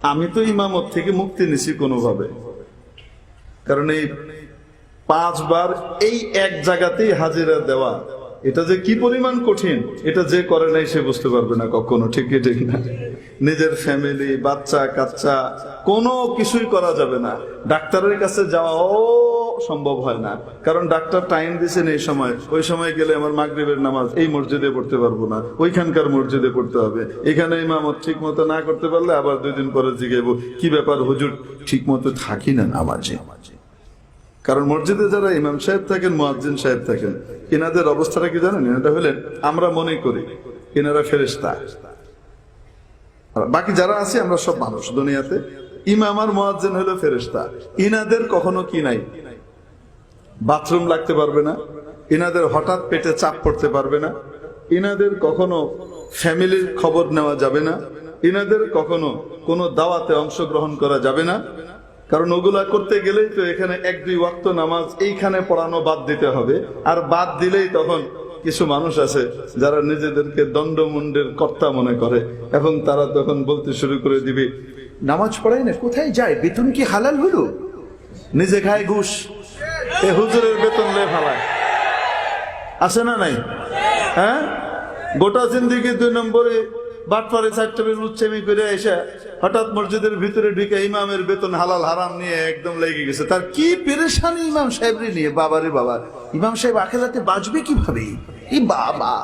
আমি তো ইমামত থেকে মুক্তি নিছি কোনোভাবে। কারণ এই পাঁচবার এই এক জায়গাতেই হাজিরা দেওয়া, এটা যে কি পরিমাণ কঠিন, এটা যে করে নাই সে বুঝতে পারবে না কখনো, ঠিক ঠিক না। নিজের ফ্যামিলি বাচ্চা, কাচ্চা, কোনো কিছুই করা যাবে না। ডাক্তারের কাছে যাওয়াও সম্ভব হয় না। কারণ ডাক্তার টাইম দিয়েছেন এই সময়। ওই সময় গেলে আমার মাগরিবের নামাজ এই মসজিদে পড়তে পারব না। ওইখানকার মসজিদে পড়তে হবে। এখানে ইমামত ঠিক মতো না করতে পারলে আবার দুই দিন পরে জিগেবো কি ব্যাপার হুজুর? ঠিক মতো থাকি না নামাজে? কারণ মসজিদে যারা ইমাম সাহেব থাকেন, মুয়াজ্জিন সাহেব থাকেন এনাদের অবস্থাটা কি জানেন? এটা হলেন, আমরা মনে করি। এনারা ফেরেস্তা বাকি যারা আছে, আমরা সব মানুষ দুনিয়াতে। ইমাম আর মুয়াজ্জিন হলো ফেরেস্তা ইনাদের কখনো কি নাই? বাথরুম লাগতে পারবে না, ইনাদের হঠাৎ পেটে চাপ পড়তে পারবে না, ইনাদের কখনো ফ্যামিলির খবর নেওয়া যাবে না, ইনাদের কখনো কোনো দাওয়াতে অংশগ্রহণ করা যাবে না। কারণ ওগুলা করতে গেলেই তো এখানে এক দুই ওয়াক্ত নামাজ এইখানে পড়ানো বাদ দিতে হবে, আর বাদ দিলেই তখন কিছু মানুষ আছে যারা নিজেদেরকে দণ্ডমুণ্ডের কর্তা মনে করে, এবং তারা তখন বলতে শুরু করে দিবে, নামাজ পড়াই না, কোথায় যায়? বেতন কি হালাল হলো? নিজে খায় ঘুষ। এ হুজুরের বেতন লে ফেলায়। আছে না নাই? হ্যাঁ? গোটা জিন্দিগি দুই নম্বরে বাটপারে চারটে বের উচ্চেমি করে এসে হঠাৎ মসজিদের ভিতরে ঢুকে ইমামের বেতন হালাল হারাম নিয়ে একদম লেগে গেছে। তার কি পেরেশানি ইমাম সাহেবরে নিয়ে? বাবারে বাবা, ইমাম সাহেব আখেরাতে বাঁচবে কীভাবে? ই বাবা।